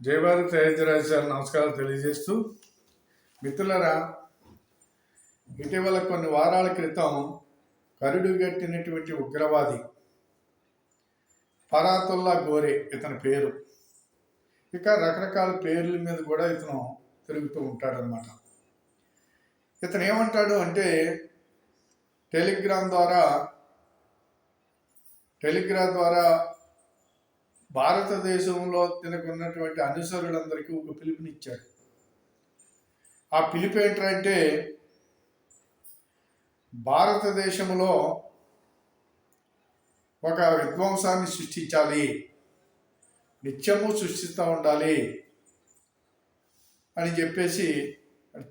Jayabharat అయోధ్యరాజు sir నమస్కారాలు తెలియజేస్తూ. మిత్రులరా ఇటీవల కొన్ని వారాల క్రితం కరుడుగట్టినటువంటి ఉగ్రవాది పరాతుల్లా గోరే ఇతని పేరు. ఇక రకరకాల పేర్ల మీద కూడా ఇతను తిరుగుతూ ఉంటాడనమాట ఇతను ఏమంటాడు అంటే టెలిగ్రామ్ ద్వారా టెలిగ్రామ్ ద్వారా భారతదేశంలో తినకున్నటువంటి అనుసరులందరికీ ఒక పిలుపునిచ్చాడు. ఆ పిలుపు ఏంటంటే భారతదేశంలో ఒక విధ్వంసాన్ని సృష్టించాలి నిత్యము సృష్టిస్తూ ఉండాలి అని చెప్పేసి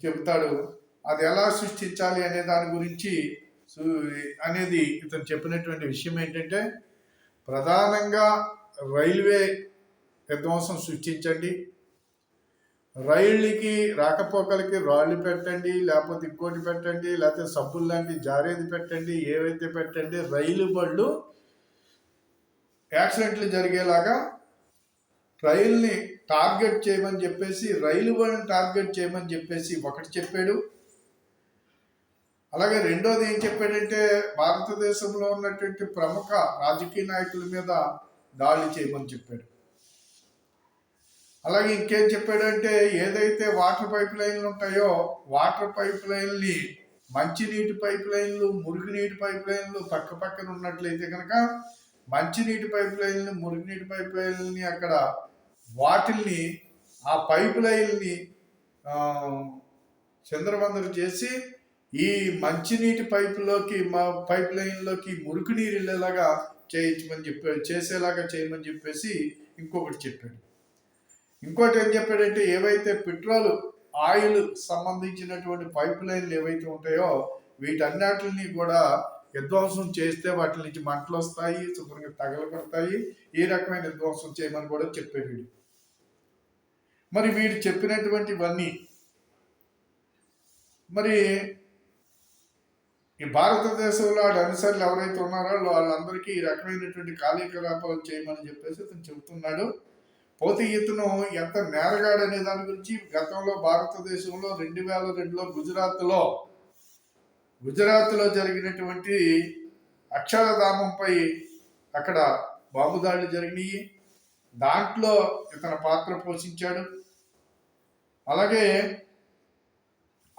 చెబుతాడు. అది ఎలా సృష్టించాలి అనే దాని గురించి అనేది ఇతను చెప్పినటువంటి విషయం ఏంటంటే ప్రధానంగా రైల్వే విధ్వంసం సృష్టించండి. రైళ్ళకి రాకపోకలకి రాళ్ళు పెట్టండి లేకపోతే ఇంకోటి పెట్టండి లేకపోతే సబ్బులు లాంటి జారేది పెట్టండి ఏవైతే పెట్టండి రైలు బళ్ళు యాక్సిడెంట్లు జరిగేలాగా రైల్ని టార్గెట్ చేయమని చెప్పేసి రైలు బళ్ళని టార్గెట్ చేయమని చెప్పేసి ఒకటి చెప్పాడు. అలాగే రెండోది ఏం చెప్పాడంటే భారతదేశంలో ఉన్నటువంటి ప్రముఖ రాజకీయ నాయకుల మీద దాడి చేయమని చెప్పాడు. అలాగే ఇంకేం చెప్పాడంటే ఏదైతే వాటర్ పైప్ లైన్లు ఉంటాయో వాటర్ పైప్ లైన్ని మంచినీటి పైప్ లైన్లు మురుగునీటి పైప్ లైన్లు పక్క పక్కన ఉన్నట్లయితే కనుక మంచినీటి పైప్ లైన్లు మురుగునీటి పైప్ లైన్ని అక్కడ వాటిల్ని ఆ పైప్ లైన్ని చంద్రబందరు చేసి ఈ మంచినీటి పైపులోకి మా పైప్ లైన్లోకి మురికి నీరు వెళ్ళేలాగా చేయించమని చెప్పి చేసేలాగా చేయమని చెప్పేసి ఇంకొకటి చెప్పాడు. ఇంకోటి ఏం చెప్పాడంటే ఏవైతే పెట్రోల్ ఆయిల్ సంబంధించినటువంటి పైప్ లైన్లు ఏవైతే ఉంటాయో వీటన్నిటిని కూడా విధ్వంసం చేస్తే వాటి నుంచి మంటలు వస్తాయి శుభ్రంగా తగలబడతాయి. ఈ రకమైన విధ్వంసం చేయమని కూడా చెప్పేవాడు మరి వీడు చెప్పినటువంటివన్నీ మరి ఈ భారతదేశంలో ఆడ అనుసరులు ఎవరైతే ఉన్నారో వాళ్ళందరికీ ఈ రకమైనటువంటి కార్యకలాపాలు చేయమని చెప్పేసి అతను చెబుతున్నాడు. పోతే ఇతను ఎంత మేరగాడనే దాని గురించి గతంలో భారతదేశంలో రెండు వేల రెండులో గుజరాత్లో గుజరాత్లో జరిగినటువంటి అక్షరధామంపై అక్కడ బాంబు దాడులు జరిగినాయి. దాంట్లో ఇతను పాత్ర పోషించాడు. అలాగే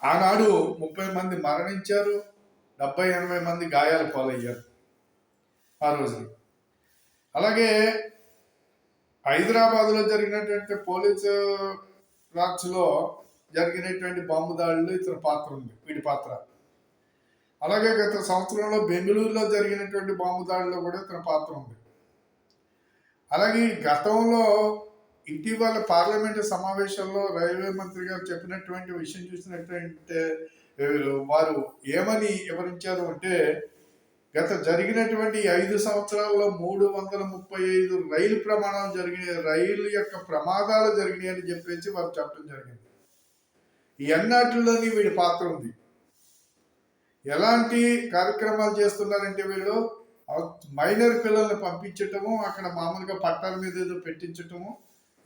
ఆనాడు ముప్పై మంది మరణించారు. డెబ్బై ఎనభై మంది గాయాలు పాలయ్యారు ఆ రోజు అలాగే హైదరాబాద్లో జరిగినటువంటి పోలీసు రాక్స్లో జరిగినటువంటి బాంబు దాడులు ఇతని పాత్ర ఉంది వీడి పాత్ర. అలాగే గత సంవత్సరంలో బెంగళూరులో జరిగినటువంటి బాంబు దాడిలో కూడా ఇతని పాత్ర ఉంది. అలాగే గతంలో ఇటీవల పార్లమెంటు సమావేశంలో రైల్వే మంత్రి గారు చెప్పినటువంటి విషయం చూసినట్లయితే వారు ఏమని వివరించారు అంటే గత జరిగినటువంటి ఐదు సంవత్సరాల్లో మూడు వందల ముప్పై ఐదు రైలు ప్రమాణాలు జరిగినాయి. రైలు యొక్క ప్రమాదాలు జరిగినాయి అని చెప్పేసి వారు చెప్పడం జరిగింది. ఈ అన్నిటిలోని వీడి పాత్ర ఉంది. ఎలాంటి కార్యక్రమాలు చేస్తున్నారంటే వీళ్ళు మైనర్ పిల్లల్ని పంపించటము అక్కడ మామూలుగా పట్టాల మీద ఏదో పెట్టించటము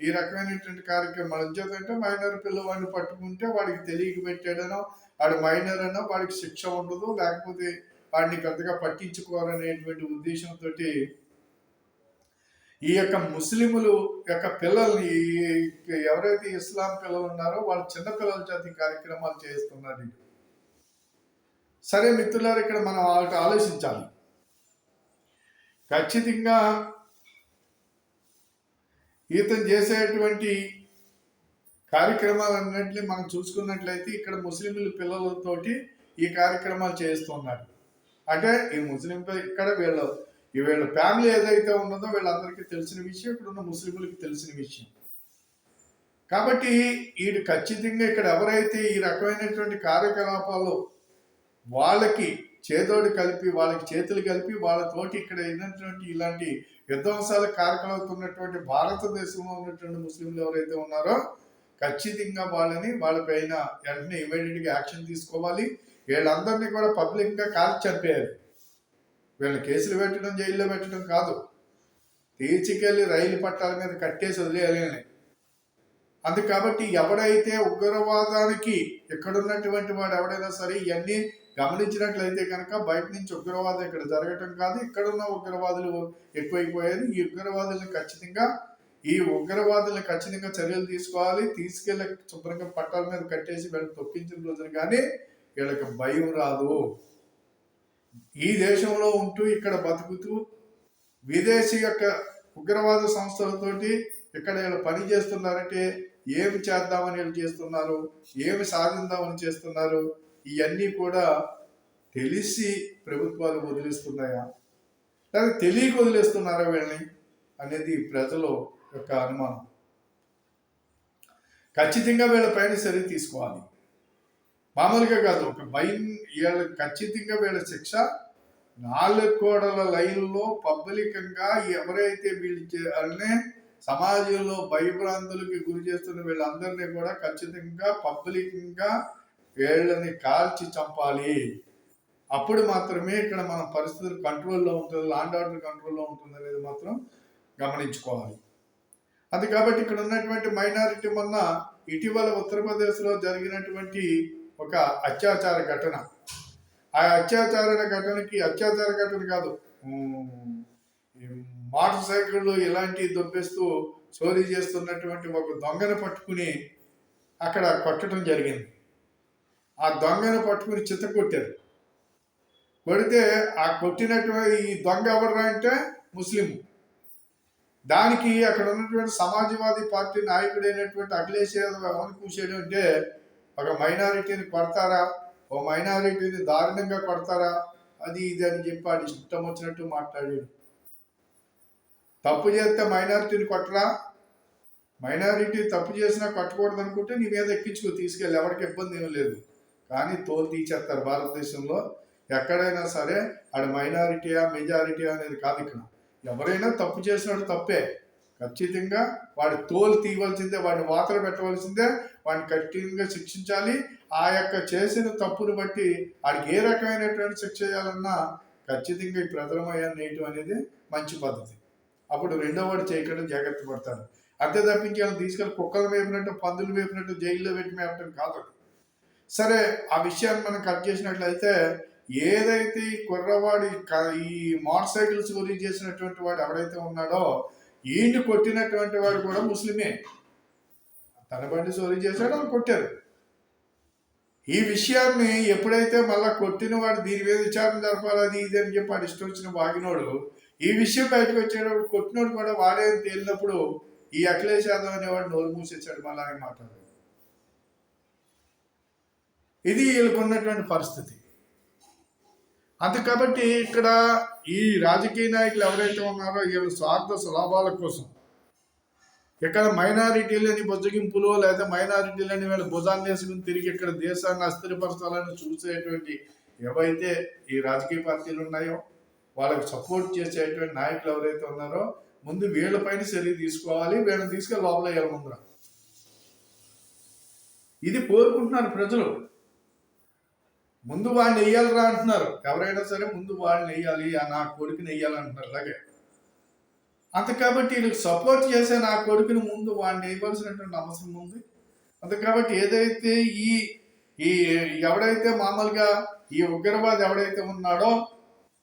ఈ రకమైనటువంటి కార్యక్రమాలు చేతంటే మైనర్ పిల్లవాడిని పట్టుకుంటే వాడికి తెలియక పెట్టాడనో వాడు మైనర్ అన్నా వాడికి శిక్ష ఉండదు లేకపోతే వాడిని పెద్దగా పట్టించుకోవాలనేటువంటి ఉద్దేశంతో ఈ యొక్క ముస్లిములు యొక్క పిల్లల్ని ఎవరైతే ఇస్లాం పిల్లలు ఉన్నారో వాళ్ళు చిన్న పిల్లల చేత కార్యక్రమాలు చేస్తున్నారు. సరే మిత్రులారు ఇక్కడ మనం వాళ్ళకి ఆలోచించాలి. ఖచ్చితంగా ఈతను చేసేటువంటి కార్యక్రమాలన్నింటినీ మనం చూసుకున్నట్లయితే ఇక్కడ ముస్లింలు పిల్లలతోటి ఈ కార్యక్రమాలు చేస్తున్నారు అంటే ఈ ముస్లిం ఇక్కడ వీళ్ళు వీళ్ళ ఫ్యామిలీ ఏదైతే ఉన్నదో వీళ్ళందరికీ తెలిసిన విషయం ఇక్కడ ఉన్న ముస్లింలకు తెలిసిన విషయం. కాబట్టి వీడు ఖచ్చితంగా ఇక్కడ ఎవరైతే ఈ రకమైనటువంటి కార్యకలాపాలు వాళ్ళకి చేదోడు కలిపి వాళ్ళకి చేతులు కలిపి వాళ్ళతోటి ఇక్కడ అయినటువంటి ఇలాంటి విధ్వంసాల కారకలవుతున్నటువంటి భారతదేశంలో ఉన్నటువంటి ముస్లింలు ఎవరైతే ఉన్నారో ఖచ్చితంగా వాళ్ళని వాళ్ళపైన వెంటనే ఇమీడియట్గా యాక్షన్ తీసుకోవాలి. వీళ్ళందరినీ కూడా పబ్లిక్గా కాల్చి చంపేయాలి. వీళ్ళని కేసులు పెట్టడం జైల్లో పెట్టడం కాదు. తీసుకెళ్ళి రైలు పట్టాల మీద కట్టేసి వదిలేయాలి అని. అందు కాబట్టి ఎవడైతే ఉగ్రవాదానికి ఎక్కడున్నటువంటి వాడు ఎవడైనా సరే ఇవన్నీ గమనించినట్లయితే కనుక బయట నుంచి ఉగ్రవాదం ఇక్కడ జరగటం కాదు. ఇక్కడున్న ఉగ్రవాదులు ఎక్కువైపోయారు. ఈ ఉగ్రవాదుల్ని ఖచ్చితంగా ఈ ఉగ్రవాదులు ఖచ్చితంగా చర్యలు తీసుకోవాలి తీసుకెళ్ళి శుభ్రంగా పట్టాల మీద కట్టేసి వీళ్ళని తొక్కించిన రోజున కానీ వీళ్ళకి భయం రాదు. ఈ దేశంలో ఉంటూ ఇక్కడ బతుకుతూ విదేశీ యొక్క ఉగ్రవాద సంస్థలతోటి ఇక్కడ వీళ్ళు పని చేస్తున్నారంటే ఏమి చేద్దామని వీళ్ళు చేస్తున్నారు ఏమి సాధిద్దామని చేస్తున్నారు ఇవన్నీ కూడా తెలిసి ప్రభుత్వాలు వదిలేస్తున్నాయా? లేదా తెలియక వదిలేస్తున్నారా వీళ్ళని? అనేది ప్రజలు యొక్క అనుమానం. ఖచ్చితంగా వీళ్ళ పైన చర్య తీసుకోవాలి. మామూలుగా కాదు ఒక భయం వీళ్ళ ఖచ్చితంగా వీళ్ళ శిక్ష నాలుగు కోడల లైన్లో పబ్లికంగా ఎవరైతే వీళ్ళు సమాజంలో భయభ్రాంతులకి గురి చేస్తున్న వీళ్ళందరినీ కూడా ఖచ్చితంగా పబ్లికంగా వీళ్ళని కాల్చి చంపాలి. అప్పుడు మాత్రమే ఇక్కడ మన పరిస్థితులు కంట్రోల్లో ఉంటుంది లాండ్ ఆర్డర్ కంట్రోల్లో ఉంటుంది అనేది మాత్రం గమనించుకోవాలి. అది కాబట్టి ఇక్కడ ఉన్నటువంటి మైనారిటీ మొన్న ఇటీవల ఉత్తరప్రదేశ్లో జరిగినటువంటి ఒక అత్యాచార ఘటన. ఆ అత్యాచార ఘటనకి అత్యాచార ఘటన కాదు మోటార్ సైకిళ్ళు ఇలాంటి దొబ్బేస్తూ చోరీ చేస్తున్నటువంటి ఒక దొంగను పట్టుకుని అక్కడ కొట్టడం జరిగింది. ఆ దొంగను పట్టుకుని చిత్త కొట్టారు. కొడితే ఆ కొట్టినటువంటి ఈ దొంగ ఎవరు అంటే ముస్లిం. దానికి అక్కడ ఉన్నటువంటి సమాజ్వాదీ పార్టీ నాయకుడైనటువంటి అఖిలేష్ యాదవ్ ఎవరిని కూర్చాడు అంటే ఒక మైనారిటీని కొడతారా ఓ మైనారిటీని దారుణంగా కొడతారా అది ఇది అని చెప్పి వాడు ఇష్టం వచ్చినట్టు మాట్లాడాడు. తప్పు చేస్తే మైనారిటీని కొట్టరా? మైనారిటీ తప్పు చేసినా కొట్టకూడదు అనుకుంటే నీ మీద ఎక్కించుకో తీసుకెళ్ళి. ఎవరికి ఇబ్బంది ఏం లేదు. కానీ తోలు తీసేస్తారు భారతదేశంలో. ఎక్కడైనా సరే ఆడ మైనారిటీయా మెజారిటీయా అనేది కాదు ఇక్కడ. ఎవరైనా తప్పు చేసినాడు తప్పే. ఖచ్చితంగా వాడి తోలు తీయవలసిందే వాడిని వాతలు పెట్టవలసిందే వాడిని కఠినంగా శిక్షించాలి. ఆ యొక్క చేసిన తప్పును బట్టి వాడికి ఏ రకమైనటువంటి శిక్ష చేయాలన్నా ఖచ్చితంగా ఈ ప్రజలమయ్యా నేయటం అనేది మంచి పద్ధతి. అప్పుడు రెండో వాడు చేయకుండా జాగ్రత్త పడతాడు. అంతే తప్పించి వాళ్ళని తీసుకెళ్ళి కుక్కలు వేపినట్టు పందులు వేపినట్టు జైల్లో పెట్టి మేపడం కాదు సరే ఆ విషయాన్ని మనం కట్ చేసినట్లయితే ఏదైతే ఈ కుర్రవాడి ఈ మోటార్ సైకిల్స్ గురించి చేసినటువంటి వాడు ఎవడైతే ఉన్నాడో ఈయన్ని కొట్టినటువంటి వాడు కూడా ముస్లిమే. తన బండి చోరీ చేశాడు వాళ్ళు కొట్టారు. ఈ విషయాన్ని ఎప్పుడైతే మళ్ళా కొట్టిన వాడు దీని మీద విచారణ జరపాలి అది ఇది అని చెప్పి వాడు ఇష్టం వచ్చిన వాగినోడు ఈ విషయం బయటకు వచ్చేటప్పుడు కొట్టినోడు కూడా వాడే తేలినప్పుడు ఈ అఖిలేష్ యాదవ్ అనేవాడు నోరు మూసేసాడు మళ్ళా అని మాట్లాడారు ఇది వీళ్ళకున్నటువంటి పరిస్థితి. అంత కాబట్టి ఇక్కడ ఈ రాజకీయ నాయకులు ఎవరైతే ఉన్నారో వీళ్ళ స్వార్థ స్వలాభాల కోసం. ఇక్కడ మైనారిటీలని బుజ్జగింపులు లేదా మైనారిటీలని వీళ్ళ భుజాన్ని వేసుకుని తిరిగి ఇక్కడ దేశాన్ని అస్థిరపరచాలని చూసేటువంటి ఏవైతే ఈ రాజకీయ పార్టీలు ఉన్నాయో వాళ్ళకి సపోర్ట్ చేసేటువంటి నాయకులు ఎవరైతే ఉన్నారో ముందు వీళ్ళపైన చర్య తీసుకోవాలి వీళ్ళని తీసుకెళ్ళి లోపల వేయాలి ముందర. ఇది కోరుకుంటున్నారు ప్రజలు. ముందు వాడిని వెయ్యాలిరా అంటున్నారు. ఎవరైనా సరే ముందు వాడిని వెయ్యాలి ఆ నా కొడుకుని వెయ్యాలి అంటున్నారు. అలాగే. అంత కాబట్టి వీళ్ళకి సపోర్ట్ చేసే నా కొడుకుని ముందు వాడిని వేయవలసినటువంటి అవసరం ఉంది. అంత కాబట్టి ఏదైతే ఈ ఈ ఎవడైతే మామూలుగా ఈ ఉగ్రవాది ఎవడైతే ఉన్నాడో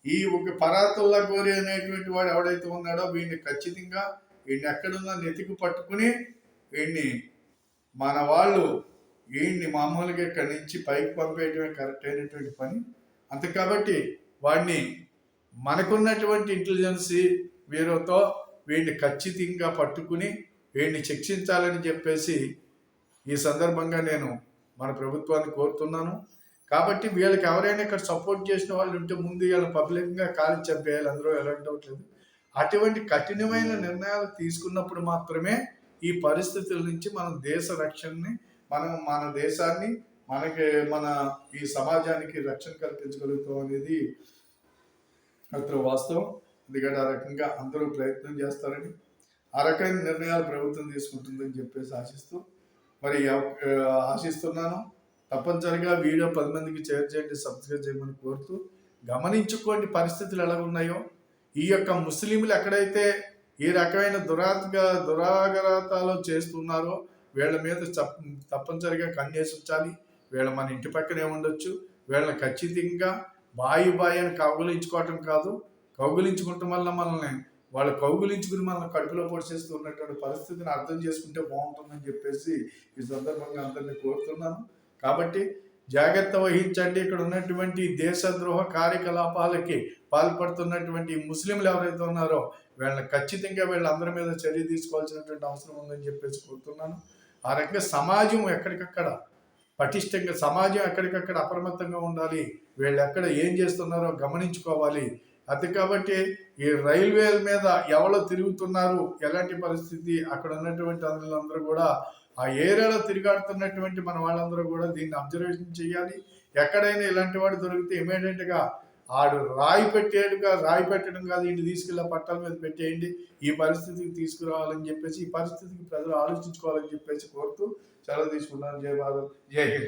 ఈ ఒక పరాతుల్లా గోరి అనేటువంటి వాడు ఎవడైతే ఉన్నాడో వీడిని ఖచ్చితంగా వీడిని ఎక్కడున్నా నెతికి పట్టుకుని వీడిని మన వాళ్ళు వీడిని మామూలుగా ఇక్కడి నుంచి పైకి పంపేయటమే కరెక్ట్ అయినటువంటి పని? అంత కాబట్టి వాడిని మనకున్నటువంటి ఇంటెలిజెన్సీ వీరితో వీడిని ఖచ్చితంగా పట్టుకుని వీడిని శిక్షించాలని చెప్పేసి ఈ సందర్భంగా నేను మన ప్రభుత్వాన్ని కోరుతున్నాను. కాబట్టి వీళ్ళకి ఎవరైనా ఇక్కడ సపోర్ట్ చేసిన వాళ్ళు ఉంటే ముందు వీళ్ళని పబ్లిక్గా కాలు చంపేయాలి అందరూ ఎలాంటి అవట్లేదు అటువంటి కఠినమైన నిర్ణయాలు తీసుకున్నప్పుడు మాత్రమే ఈ పరిస్థితుల నుంచి మనం దేశ రక్షణని మనం మన దేశాన్ని మనకి మన ఈ సమాజానికి రక్షణ కల్పించగలుగుతాం అనేది అతను వాస్తవం. ఎందుకంటే ఆ రకంగా అందరూ ప్రయత్నం చేస్తారని ఆ రకమైన నిర్ణయాలు ప్రభుత్వం తీసుకుంటుందని చెప్పేసి ఆశిస్తూ మరి ఎవ- ఆశిస్తున్నాను. తప్పనిసరిగా వీడియో పది మందికి షేర్ చేయండి సబ్స్క్రైబ్ చేయమని కోరుతూ గమనించుకోండి పరిస్థితులు ఎలా ఉన్నాయో. ఈ యొక్క ముస్లింలు ఎక్కడైతే ఈ రకమైన దురాత్గా దురాగరాతాలు చేస్తున్నారో వీళ్ళ మీద తప్పనిసరిగా కన్నేసి ఉంచాలి. వీళ్ళ మన ఇంటి పక్కనే ఉండొచ్చు. వీళ్ళని ఖచ్చితంగా బాయి బాయి అని కౌగులించుకోవటం కాదు. కౌగులించుకోవటం వల్ల మనల్ని వాళ్ళు కౌగులించుకుని మనల్ని కడుపులో పొడిచేస్తూ ఉన్నటువంటి పరిస్థితిని అర్థం చేసుకుంటే బాగుంటుందని చెప్పేసి ఈ సందర్భంగా అందరినీ కోరుతున్నాను. కాబట్టి జాగ్రత్త వహించండి. ఇక్కడ ఉన్నటువంటి దేశద్రోహ కార్యకలాపాలకి పాల్పడుతున్నటువంటి ముస్లింలు ఎవరైతే ఉన్నారో వీళ్ళని ఖచ్చితంగా వీళ్ళందరి మీద చర్య తీసుకోవాల్సినటువంటి అవసరం ఉందని చెప్పేసి కోరుతున్నాను. ఆ రకంగా సమాజం ఎక్కడికక్కడ పటిష్టంగా సమాజం ఎక్కడికక్కడ అప్రమత్తంగా ఉండాలి. వీళ్ళు ఎక్కడ ఏం చేస్తున్నారో గమనించుకోవాలి. అది కాబట్టి ఈ రైల్వేల మీద ఎవరో తిరుగుతున్నారు ఎలాంటి పరిస్థితి అక్కడ ఉన్నటువంటి అందరూ కూడా ఆ ఏరియాలో తిరిగాడుతున్నటువంటి మన వాళ్ళందరూ కూడా దీన్ని అబ్జర్వేషన్ చేయాలి. ఎక్కడైనా ఇలాంటి వాడు దొరికితే ఇమీడియట్గా ఆడు రాయి పెట్టేట్టుగా రాయి పెట్టడం కాదు ఇంటి తీసుకెళ్ళి పట్టాల మీద పెట్టేయండి. ఈ పరిస్థితికి తీసుకురావాలని చెప్పేసి ఈ పరిస్థితికి ప్రజలు ఆలోచించుకోవాలని చెప్పేసి కోరుతూ సెలవు తీసుకున్నాను జై భారత్ హింద్.